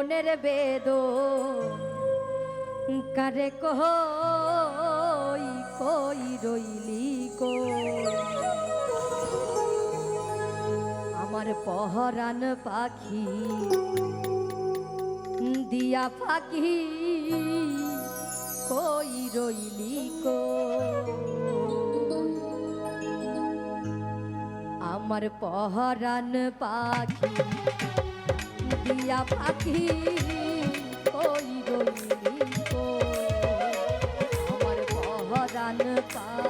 মনের বেদ। কারে কই কই রইলি কো? আমার পহরান পাখি দিয়া পাখি কই রইলি কো? আমার পহরান পাখি দিয়া পাখি কই রইলি আমার পহরান পাখি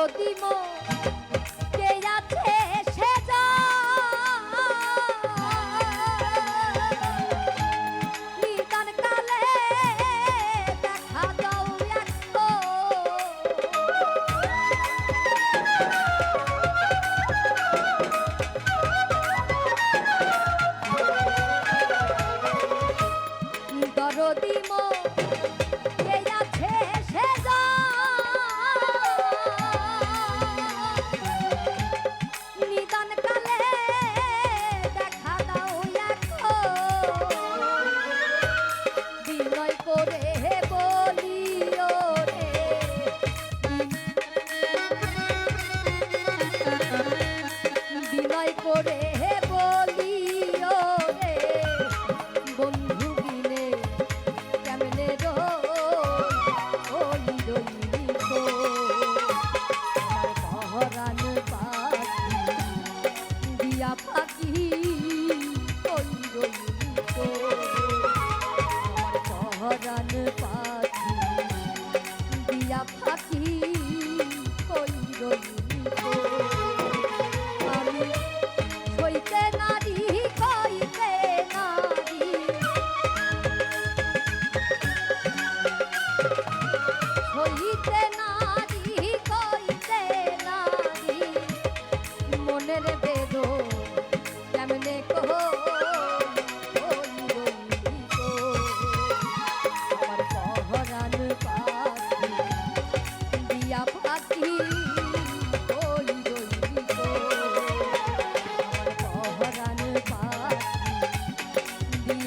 দরদিম কে